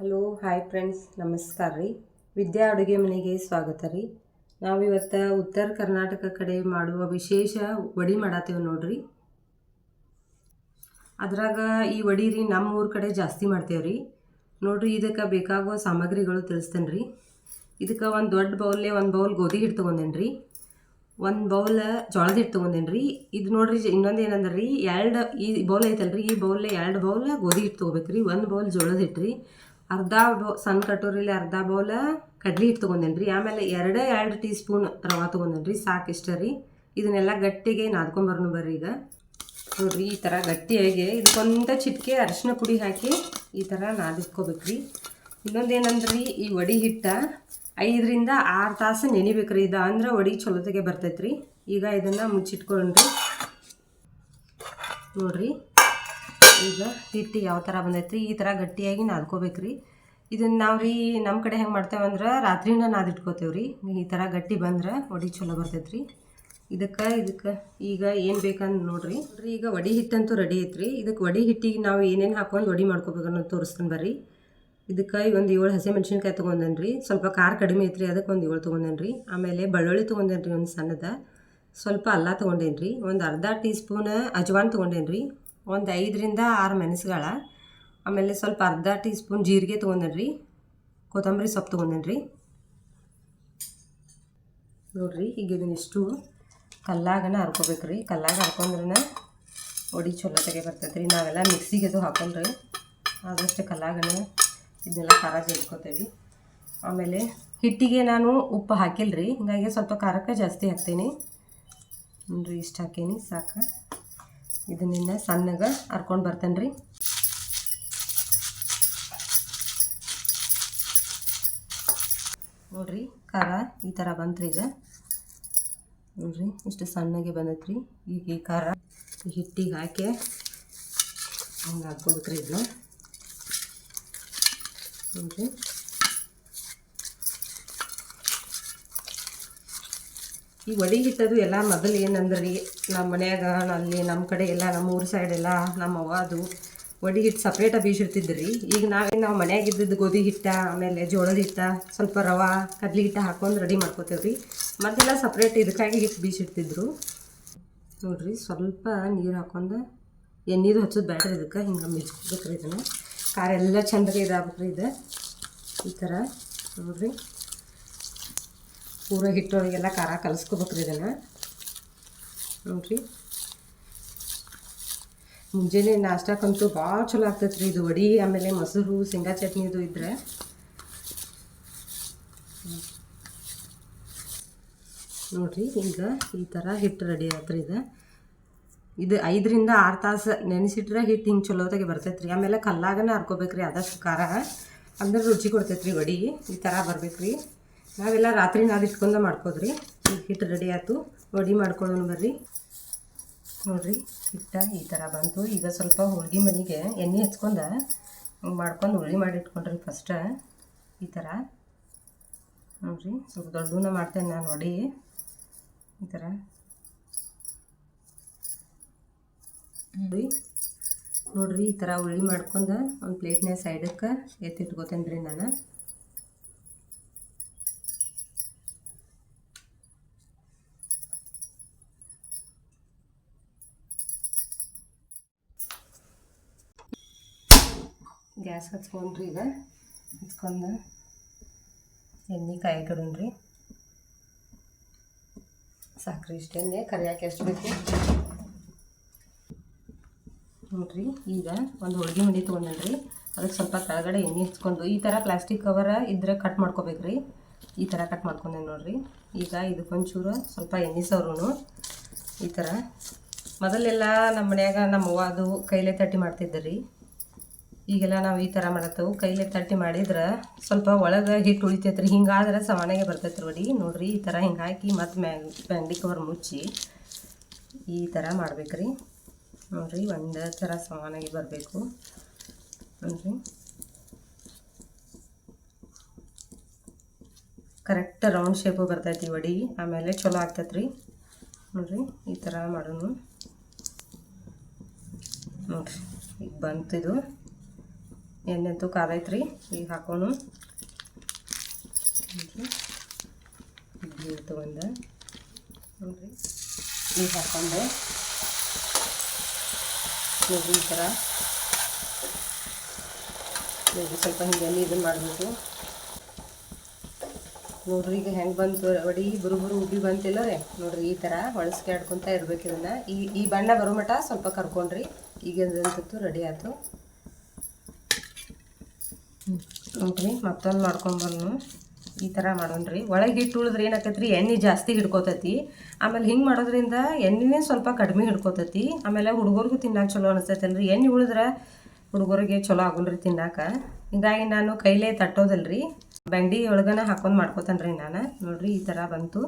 Hello, hi friends, ನಮಸ್ಕಾರ ರೀ. ವಿದ್ಯಾ ಅಡುಗೆ ಮನೆಗೆ ಸ್ವಾಗತ ರೀ. ನಾವಿವತ್ತು ಉತ್ತರ ಕರ್ನಾಟಕ ಕಡೆ ಮಾಡುವ ವಿಶೇಷ ವಡಿ ಮಾಡತ್ತೇವೆ ನೋಡ್ರಿ. ಅದ್ರಾಗ ಈ ವಡಿ ರೀ ನಮ್ಮ ಊರ ಕಡೆ ಜಾಸ್ತಿ ಮಾಡ್ತೇವೆ ರೀ. ನೋಡ್ರಿ, ಇದಕ್ಕೆ ಬೇಕಾಗುವ ಸಾಮಗ್ರಿಗಳು ತಿಳಿಸ್ತೇನೆ ರೀ. ಇದಕ್ಕೆ ಒಂದು ದೊಡ್ಡ ಬೌಲೇ ಒಂದು ಬೌಲ್ ಗೋಧಿ ಹಿಟ್ಟು ತೊಗೊಂಡೇನಿ ರೀ. ಒಂದು ಬೌಲ್ ಜೋಳದ ಹಿಟ್ಟು ತೊಗೊಂಡೇನಿ ರೀ. ಇದು ನೋಡ್ರಿ ಇನ್ನೊಂದು ಏನಂದ್ರೆ ರೀ, ಎರಡು ಈ ಬೌಲ್ ಐತಲ್ರಿ, ಈ ಬೌಲ್ಲೇ ಎರಡು ಬೌಲ್ ಗೋಧಿ ಹಿಟ್ಟು ತೊಗೋಬೇಕು ರೀ ಒಂದು ಬೌಲ್ ಜೋಳದ ಹಿಟ್ಟು ರೀ. ಅರ್ಧ ಬೌ, ಸಣ್ಣ ಕಟೋರಿಲಿ ಅರ್ಧ ಬೌಲ ಕಡ್ಲಿ ಹಿಟ್ಟು ತೊಗೊಂಡೇನಿ ರೀ ಆಮೇಲೆ ಎರಡೇ ಎರಡು ಟೀ ಸ್ಪೂನ್ ರವೆ ತೊಗೊಂಡೇನಿ ರೀ ಸಾಕು ಇಷ್ಟ ರೀ. ಇದನ್ನೆಲ್ಲ ಗಟ್ಟಿಗೆ ನಾದ್ಕೊಂಬರ್ನು ಬರ್ರಿ ಈಗ. ನೋಡ್ರಿ, ಈ ಥರ ಗಟ್ಟಿಯಾಗಿ ಇದಕ್ಕೊಂದ ಚಿಟಿಕೆ ಅರಿಶಿನ ಪುಡಿ ಹಾಕಿ ಈ ಥರ ನಾದಿಟ್ಕೋಬೇಕು ರೀ ಇನ್ನೊಂದು ಏನಂದ್ರಿ ಈ ವಡಿ ಹಿಟ್ಟ ಐದರಿಂದ ಆರು ತಾಸು ನೆನಿಬೇಕು ರೀ ಇದು ಅಂದ್ರೆ ವಡಿ ಚಲೋತೆಗೆ ಬರ್ತೈತೆ ರೀ ಈಗ ಇದನ್ನು ಮುಚ್ಚಿಟ್ಕೊಂಡ್ರಿ ನೋಡ್ರಿ. ಈಗ ಹಿಟ್ಟು ಯಾವ ಥರ ಬಂದೈತ್ರಿ, ಈ ಥರ ಗಟ್ಟಿಯಾಗಿ ನಾದ್ಕೋಬೇಕು ರೀ ಇದನ್ನು ನಾವು ರೀ ನಮ್ಮ ಕಡೆ ಹೆಂಗೆ ಮಾಡ್ತೇವೆ ಅಂದ್ರೆ ರಾತ್ರಿನ ನಾದಿಟ್ಕೋತೇವೆ ರೀ ಈ ಥರ ಗಟ್ಟಿ ಬಂದ್ರೆ ಒಡಿ ಚಲೋ ಬರ್ತೈತೆ ರೀ ಇದಕ್ಕೆ ಇದಕ್ಕೆ ಈಗ ಏನು ಬೇಕಂತ ನೋಡ್ರಿ. ನೋಡ್ರಿ, ಈಗ ವಡಿ ಹಿಟ್ಟಂತೂ ರೆಡಿ ಐತ್ರಿ. ಇದಕ್ಕೆ ವಡಿ ಹಿಟ್ಟಿಗೆ ನಾವು ಏನೇನು ಹಾಕೊಂಡು ವಡಿ ಮಾಡ್ಕೋಬೇಕು ಅನ್ನೋದು ತೋರಿಸ್ತೀನಿ ಬರ್ರಿ. ಇದಕ್ಕೆ ಒಂದು ಏಳು ಹಸಿ ಮೆಣಸಿನ್ಕಾಯಿ ತೊಗೊಂಡೇನಿ ರೀ ಸ್ವಲ್ಪ ಖಾರ ಕಡಿಮೆ ಐತ್ರಿ ಅದಕ್ಕೆ ಒಂದು ಏಳು ತೊಗೊಂಡೇನಿ ರೀ ಆಮೇಲೆ ಬೆಳ್ಳುಳ್ಳಿ ತೊಗೊಂಡೇನ್ರಿ ಒಂದು ಸಣ್ಣದ. ಸ್ವಲ್ಪ ಅಲ್ಲ ತೊಗೊಂಡೇನ್ರಿ. ಒಂದು ಅರ್ಧ ಟೀ ಸ್ಪೂನ್ ಅಜ್ವಾನ್ ತೊಗೊಂಡೇನ್ರಿ. ಒಂದು ಐದರಿಂದ ಆರು ಮೆಣಸುಗಳ. ಆಮೇಲೆ ಸ್ವಲ್ಪ ಅರ್ಧ ಟೀ ಸ್ಪೂನ್ ಜೀರಿಗೆ ತೊಗೊಂಡ್ರಿ ಕೊತ್ತಂಬರಿ ಸೊಪ್ಪು ತೊಗೊಂಡ್ರಿ ನೋಡಿರಿ, ಈಗ ಇದನ್ನಿಷ್ಟು ಕಲ್ಲಾಗನ ಹರ್ಕೋಬೇಕು ರೀ ಕಲ್ಲಾಗ ಹರ್ಕೊಂಡ್ರೆ ಒಡಿ ಚಲೋ ತೆಗೆ ಬರ್ತೈತೆ ರೀ ನಾವೆಲ್ಲ ಮಿಕ್ಸಿಗೆ ಅದು ಹಾಕೊಂಡ್ರಿ ಆದಷ್ಟು ಕಲ್ಲಾಗನ ಇದನ್ನೆಲ್ಲ ಖಾರ ಜೇರ್ಸ್ಕೊತೇವೆ ಆಮೇಲೆ ಹಿಟ್ಟಿಗೆ ನಾನು ಉಪ್ಪು ಹಾಕಿಲ್ಲ ರೀ ಹಿಂಗಾಗಿ ಸ್ವಲ್ಪ ಖಾರಕ್ಕೆ ಜಾಸ್ತಿ ಹಾಕ್ತೀನಿ. ನೋಡ್ರಿ, ಇಷ್ಟು ಹಾಕೀನಿ, ಸಾಕು. ಇದನ್ನಿನ್ನ ಸಣ್ಣಗೆ ಹರ್ಕೊಂಡು ಬರ್ತೇನೆ ರೀ ನೋಡ್ರಿ, ಖಾರ ಈ ಥರ ಬಂತು ಈಗ. ನೋಡ್ರಿ, ಇಷ್ಟು ಸಣ್ಣಗೆ ಬಂದೈತ್ರಿ. ಈಗ ಈ ಖಾರ ಹಿಟ್ಟಿಗೆ ಹಾಕಿ ಹಂಗೆ ಹಾಕ್ಕೊಬೇಕ್ರಿ ಇದನ್ನ. ನೋಡ್ರಿ. ಈ ಒಲೆ ಹಿಟ್ಟದು ಎಲ್ಲ ಮೊದಲು ಏನಂದ್ರೆ? ರೀ ನಮ್ಮ ಮನ್ಯಾಗ, ಅಲ್ಲಿ ನಮ್ಮ ಕಡೆ ಎಲ್ಲ, ನಮ್ಮ ಊರು ಸೈಡ್ ಎಲ್ಲ, ನಮ್ಮ ಅವ್ವ ಅದು ಒಡಿ ಹಿಟ್ಟು ಸಪ್ರೇಟಾಗಿ ಬೀಸಿರ್ತಿದ್ದು ರೀ ಈಗ ನಾವೇನು ನಾವು ಮನ್ಯಾಗ ಇದ್ದಿದ್ದು ಗೋಧಿ ಹಿಟ್ಟ, ಆಮೇಲೆ ಜೋಳದ ಹಿಟ್ಟ, ಸ್ವಲ್ಪ ರವೆ ಕಡ್ಲಿ ಹಿಟ್ಟ ಹಾಕೊಂಡು ರೆಡಿ ಮಾಡ್ಕೋತೇವೆ ರೀ ಮತ್ತೆಲ್ಲ ಸಪ್ರೇಟ್ ಇದಕ್ಕಾಗಿ ಹಿಟ್ಟು ಬೀಸಿಡ್ತಿದ್ರು ನೋಡ್ರಿ, ಸ್ವಲ್ಪ ನೀರು ಹಾಕೊಂಡು ಎಣ್ಣೆದು ಹಚ್ಚೋದು ಬ್ಯಾಟ್ರಿ ಇದಕ್ಕೆ. ಹಿಂಗೆ ಮಿಚ್ಕೋಬೇಕ್ರಿ ಇದನ್ನು. ಖಾರ ಎಲ್ಲ ಚಂದಗೆ ಇದಾಗ್ಬೇಕ್ರಿ ಇದು. ಈ ಥರ ನೋಡ್ರಿ. ಪೂರ ಹಿಟ್ಟೊಳಗೆಲ್ಲ ಖಾರ ಕಲಿಸ್ಕೋಬೇಕ್ರಿ ಇದನ್ನು. ನೋಡ್ರಿ. ಮುಂಜಾನೆ ನಾಷ್ಟಕ್ಕಂತೂ ಭಾಳ ಚಲೋ ಆಗ್ತೈತೆ ರೀ ಇದು ವಡಿ, ಆಮೇಲೆ ಮೊಸರು, ಶೇಂಗಾ ಚಟ್ನಿ ಇದು ಇದ್ರೆ. ನೋಡ್ರಿ, ಈಗ ಈ ಥರ ಹಿಟ್ಟು ರೆಡಿ ಆಯ್ತು ಇದು. ಇದು ಐದರಿಂದ ಆರು ತಾಸು ನೆನೆಸಿಟ್ರೆ ಹಿಟ್ಟು ಹಿಂಗೆ ಚಲೋದಾಗೆ ಬರ್ತೈತೆ ರೀ ಆಮೇಲೆ ಕಲ್ಲಾಗನೇ ಹರ್ಕೋಬೇಕ್ರಿ ಆದಷ್ಟು ಖಾರ. ಅಂದ್ರೆ ರುಚಿ ಕೊಡ್ತೈತೆ ರೀ ವಡಿ. ಈ ಥರ ಬರ್ಬೇಕು ನಾವೆಲ್ಲ ರಾತ್ರಿ ನಾದಿಟ್ಕೊಂಡ ಮಾಡ್ಕೋದ್ರಿ. ಈಗ ಹಿಟ್ಟು ರೆಡಿ ಆಯ್ತು. ವಡಿ ಮಾಡ್ಕೊಳ್ಳೋಣ ಬರ್ರಿ. ನೋಡ್ರಿ, ಹಿಟ್ಟ ಈ ಥರ ಬಂತು. ಈಗ ಸ್ವಲ್ಪ ಹೋಳ್ಗೆ ಮನೆಗೆ ಎಣ್ಣೆ ಹಚ್ಕೊಂಡು ಮಾಡ್ಕೊಂಡು ಉಳ್ಳಿ ಮಾಡಿ ಇಟ್ಕೊಂಡ್ರಿ ಫಸ್ಟ ಈ ಥರ ನೋಡ್ರಿ, ಸ್ವಲ್ಪ ದೊಡ್ಡನ ಮಾಡ್ತೇನೆ ನಾನು ನೋಡಿ. ಈ ಥರ ನೋಡಿ ನೋಡ್ರಿ ಈ ಥರ ಉಳ್ಳಿ ಮಾಡ್ಕೊಂಡು ಒಂದು ಪ್ಲೇಟ್ನ ಸೈಡಕ್ಕೆ ಎತ್ತಿಟ್ಕೋತೇನೆ ರೀ ನಾನು. ಗ್ಯಾಸ್ ಹಚ್ಕೊಂಡ್ರಿ ಈಗ. ಹಚ್ಕೊಂಡು ಎಣ್ಣೆ ಕಾಯಿ ಕಡೋಣ್ರಿ ಸಾಕ್ರಿ ಇಷ್ಟು ಕರಿಯಾಕೆ ಎಷ್ಟು ಬೇಕು? ನೋಡ್ರಿ, ಈಗ ಒಂದು ಹೋಳಿಗೆ ಮಂಡಿ ತೊಗೊಂಡ್ರಿ ಅದಕ್ಕೆ ಸ್ವಲ್ಪ ಕೆಳಗಡೆ ಎಣ್ಣೆ ಹಚ್ಕೊಂಡು, ಈ ಥರ ಪ್ಲಾಸ್ಟಿಕ್ ಕವರ ಇದ್ರೆ ಕಟ್ ಮಾಡ್ಕೋಬೇಕ್ರಿ. ಈ ಥರ ಕಟ್ ಮಾಡ್ಕೊಂಡೆ ನೋಡ್ರಿ. ಈಗ ಇದಕ್ಕೊಂಚೂರು ಸ್ವಲ್ಪ ಎಣ್ಣೆ ಸವ್ರೂ ಈ ಥರ. ಮೊದಲೆಲ್ಲ ನಮ್ಮ ಮನ್ಯಾಗ ನಮ್ಮ ಅವ್ವ ಅದು ಕೈಲೇ ತಟ್ಟಿ ಮಾಡ್ತಿದ್ದೆ ಈಗೆಲ್ಲ ನಾವು ಈ ಥರ ಮಾಡತ್ತವು. ಕೈಲೇ ತಟ್ಟಿ ಮಾಡಿದ್ರೆ ಸ್ವಲ್ಪ ಒಳಗೆ ಹಿಟ್ಟು ಉಳಿತೈತೆ ರೀ ಹಿಂಗಾದ್ರೆ ಸಮಾನಾಗೆ ಬರ್ತೈತೆ ನೋಡಿ ನೋಡಿರಿ ಈ ಥರ ಹಿಂಗೆ ಹಾಕಿ ಮತ್ತು ಮ್ಯಾಗ್ ಬ್ಯಾಂಗ್ಡಿ ಕವರ್ ಮುಚ್ಚಿ ಈ ಥರ ಮಾಡ್ಬೇಕ್ರಿ. ನೋಡ್ರಿ ಒಂದೇ ಥರ ಸಮಾನಾಗಿ ಬರಬೇಕು. ನೋಡ್ರಿ. ಕರೆಕ್ಟ್ ರೌಂಡ್ ಶೇಪು ಬರ್ತೈತಿ ವಡಿ ಆಮೇಲೆ ಚಲೋ ಆಗ್ತೈತೆ ರೀ ನೋಡ್ರಿ ಈ ಥರ ಮಾಡೋಣ ನೋಡ್ರಿ, ಈಗ ಬಂತು ಎಣ್ಣೆ ಅಂತೂ ಕಾದೈತ್ರಿ ಈಗ ಹಾಕೋಣ. ನೀರು ತೊಗೊಂಡೆ ನೋಡ್ರಿ ಈಗ ಹಾಕೊಂಡೆ. ನೋಡ್ರಿ ಈ ಥರ ಸ್ವಲ್ಪ ಹಿಂಗೆ ಇದನ್ನು ಮಾಡಬೇಕು. ನೋಡ್ರಿ, ಈಗ ಹೆಂಗೆ ಬಂತು ಒಡಿ ಬುರು ಬುರು ಉಬ್ಬಿ ಬಂತಿಲ್ಲ ರೀ. ನೋಡ್ರಿ, ಈ ಥರ ಹೊಳಸ್ಕೆ ಆಡ್ಕೊತ ಇರ್ಬೇಕು ಇದನ್ನು. ಈ ಈ ಬಣ್ಣ ಬರೋ ಮಟ್ಟ ಸ್ವಲ್ಪ ಕರ್ಕೊಂಡ್ರಿ. ಈಗ ಅಂತೂ ರೆಡಿ ಆಯ್ತು. ನೋಡ್ರಿ ಮತ್ತೊಂದು ಮಾಡ್ಕೊಂಬನ್ನು ಈ ಥರ ಮಾಡೋಣ್ರಿ ಒಳಗೆ ಹಿಟ್ಟು ಉಳಿದ್ರೆ ಏನಾಕೈತ್ರಿ, ಎಣ್ಣೆ ಜಾಸ್ತಿ ಹಿಡ್ಕೋತೈತಿ. ಆಮೇಲೆ ಹಿಂಗೆ ಮಾಡೋದ್ರಿಂದ ಎಣ್ಣೆನೇ ಸ್ವಲ್ಪ ಕಡಿಮೆ ಹಿಡ್ಕೋತೈತಿ. ಆಮೇಲೆ ಹುಡುಗರಿಗೂ ತಿನ್ನಕ್ಕೆ ಚಲೋ ಅನಿಸ್ತೈತಲ್ರಿ ಎಣ್ಣೆ ಉಳಿದ್ರೆ ಹುಡುಗರಿಗೆ ಚಲೋ ಆಗೋಲ್ರಿ ತಿನ್ನಾಕ. ಹಿಂಗಾಗಿ ನಾನು ಕೈಲೇ ತಟ್ಟೋದಲ್ರಿ. ಬೆಂಡಿ ಒಳಗನ ಹಾಕೊಂಡು ಮಾಡ್ಕೋತೇನ್ರಿ ನಾನು. ನೋಡಿರಿ, ಈ ಥರ ಬಂತು.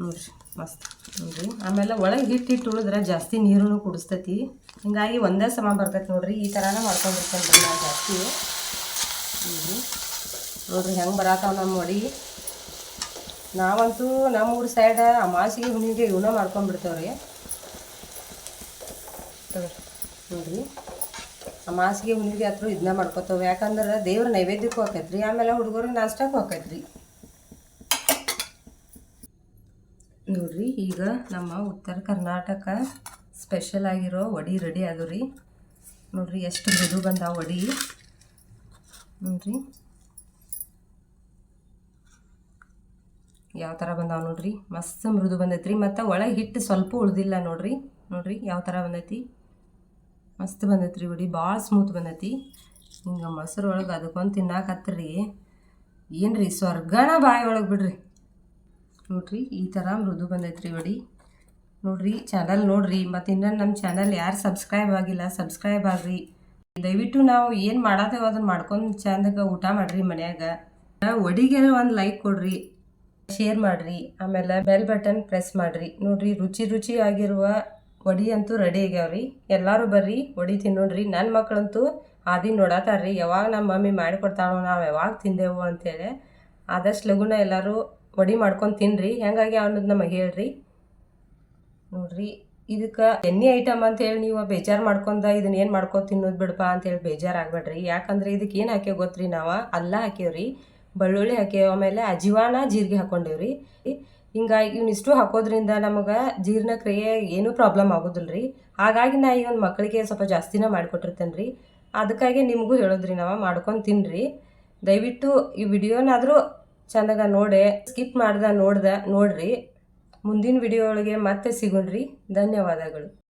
ನೋಡ್ರಿ, ಮಸ್ತ್. ನೋಡ್ರಿ, ಆಮೇಲೆ ಒಳಗೆ ಹಿಟ್ಟು ಹಿಟ್ಟು ಉಳಿದ್ರೆ ಜಾಸ್ತಿ ನೀರು ಕುಡಿಸ್ತೈತಿ. ಹಿಂಗಾಗಿ ಒಂದೇ ಸಮ ಬರ್ತೈತೆ ನೋಡಿರಿ. ಈ ಥರನ ಮಾಡ್ಕೊಂಡಿರ್ತೇನೆ ನಾನು ಜಾಸ್ತಿ. ನೋಡ್ರಿ ಹೆಂಗೆ ಬರತ್ತಾವ ನಮ್ಮ ಮಡಿ ನಾವಂತೂ ನಮ್ಮ ಊರ ಸೈಡ್ ಅಮಾಸಿಗೆ ಹುಣ್ಣಿಗೆ ಇವನ್ನ ಮಾಡ್ಕೊಂಡ್ಬಿಡ್ತೇವ್ರಿ. ನೋಡ್ರಿ. ಅಮಾಸಿಗೆ ಹುಣ್ಣಿಗೆ ಹತ್ರ ಇದನ್ನ ಮಾಡ್ಕೊತಾವೆ. ಯಾಕಂದ್ರೆ ದೇವ್ರ ನೈವೇದ್ಯಕ್ಕೂ ಆಕೈತ್ರಿ ಆಮೇಲೆ ಹುಡುಗರು ನಾಷ್ಟಕ್ಕೆ ಆಕೈತ್ರಿ ನೋಡ್ರಿ, ಈಗ ನಮ್ಮ ಉತ್ತರ ಕರ್ನಾಟಕ ಸ್ಪೆಷಲ್ ಆಗಿರೋ ವಡಿ ರೆಡಿ ಅದು ರೀ ನೋಡ್ರಿ, ಎಷ್ಟು ಮೃದು ಬಂದಾವ ವಡಿ. ನೋಡ್ರಿ. ಯಾವ ಥರ ಬಂದಾವ ನೋಡ್ರಿ? ಮಸ್ತ್ ಮೃದು ಬಂದೈತ್ರಿ. ಮತ್ತು ಒಳಗೆ ಹಿಟ್ಟು ಸ್ವಲ್ಪ ಉಳ್ದಿಲ್ಲ ನೋಡ್ರಿ. ನೋಡ್ರಿ ಯಾವ ಥರ ಬಂದೈತಿ? ಮಸ್ತ್ ಬಂದೈತ್ರಿ ಬಿಡಿ. ಭಾಳ ಸ್ಮೂತ್ ಬಂದೈತಿ. ಹಿಂಗೆ ಮೊಸರು ಒಳಗೆ ಅದಕ್ಕೊಂದು ತಿನ್ನಾಕತ್ರಿ ಏನು ರೀ ಸ್ವರ್ಗನ ಬಾಯಿ ಒಳಗೆ ಬಿಡ್ರಿ. ನೋಡ್ರಿ ಈ ಥರ ಮೃದು ಬಂದೈತ್ರಿ ಬಿಡಿ. ನೋಡ್ರಿ ಚಾನಲ್ ನೋಡ್ರಿ. ಮತ್ತು ಇನ್ನೂ ನಮ್ಮ ಚಾನಲ್ ಯಾರು ಸಬ್ಸ್ಕ್ರೈಬ್ ಆಗಿಲ್ಲ ಸಬ್ಸ್ಕ್ರೈಬ್ ಆಗ್ರಿ. ದಯವಿಟ್ಟು ನಾವು ಏನು ಮಾಡತ್ತೇವೆ ಅದನ್ನ ಮಾಡ್ಕೊಂಡು ಚಂದಗೆ ಊಟ ಮಾಡ್ರಿ ಮನ್ಯಾಗ. ಒಡಿಗೆ ಒಂದು ಲೈಕ್ ಕೊಡ್ರಿ ಶೇರ್ ಮಾಡ್ರಿ, ಆಮೇಲೆ ಬೆಲ್ ಬಟನ್ ಪ್ರೆಸ್ ಮಾಡ್ರಿ. ನೋಡ್ರಿ, ರುಚಿ ರುಚಿ ಆಗಿರುವ ವಡಿ ಅಂತೂ ರೆಡಿ ಆಗ್ಯಾವ್ರಿ. ಎಲ್ಲರೂ ಬರ್ರಿ, ವಡಿ ತಿನ್ನೋಣ್ರಿ. ನನ್ನ ಮಕ್ಕಳಂತೂ ಆದಿ ನೋಡತ್ತಾರ್ರಿ ಯಾವಾಗ ನಮ್ಮ ಮಮ್ಮಿ ಮಾಡಿಕೊಡ್ತಾಳೋ ನಾವು ಯಾವಾಗ ತಿಂದೆವು ಅಂತೇಳಿ. ಆದಷ್ಟು ಲಘುನ ಎಲ್ಲರೂ ವಡಿ ಮಾಡ್ಕೊಂಡು ತಿನ್ರಿ. ಹೆಂಗಾಗಿ ಅನ್ನೋದು ನಮಗೆ ಹೇಳ್ರಿ. ನೋಡ್ರಿ. ಇದಕ್ಕೆ ಎಣ್ಣೆ ಐಟಮ್ ಅಂತ ಹೇಳಿ ನೀವು ಬೇಜಾರು ಮಾಡ್ಕೊಂಡ ಇದನ್ನ ಏನು ಮಾಡ್ಕೊ ತಿನ್ನೋದು ಬಿಡಪ್ಪ ಅಂತೇಳಿ ಬೇಜಾರು ಆಗ್ಬೇಡ್ರಿ. ಯಾಕಂದ್ರೆ ಇದಕ್ಕೆ ಏನು ಹಾಕ್ಯ ಗೊತ್ತ್ರಿ ನಾವು? ಅಲ್ಲ ಹಾಕ್ಯವ್ರಿ. ಬೆಳ್ಳುಳ್ಳಿ ಹಾಕ್ಯವ ಆಮೇಲೆ ಅಜಿವಾನ ಜೀರಿಗೆ ಹಾಕೊಂಡೇವ್ರಿ. ಹಿಂಗಾಗಿ ಇವನಿಷ್ಟು ಹಾಕೋದ್ರಿಂದ ನಮಗೆ ಜೀರ್ಣಕ್ರಿಯೆ ಏನೂ ಪ್ರಾಬ್ಲಮ್ ಆಗೋದಿಲ್ಲ ರೀ ಹಾಗಾಗಿ ನಾ ಈ ಒಂದು ಮಕ್ಕಳಿಗೆ ಸ್ವಲ್ಪ ಜಾಸ್ತಿನ ಮಾಡಿಕೊಟ್ಟಿರ್ತೇನೆ ರೀ ಅದಕ್ಕಾಗಿ ನಿಮಗೂ ಹೇಳೋದ್ರಿ ನಾವು ಮಾಡ್ಕೊಂಡು ತಿನ್ನಿರಿ ದಯವಿಟ್ಟು ಈ ವಿಡಿಯೋನಾದರೂ ಚಂದಾಗ ನೋಡೆ, ಸ್ಕಿಪ್ ಮಾಡ್ದೆ ನೋಡ್ದೆ, ನೋಡ್ರಿ. ಮುಂದಿನ ವಿಡಿಯೋ ಒಳಗೆ ಮತ್ತೆ ಸಿಗೋಣ್ರಿ. ಧನ್ಯವಾದಗಳು.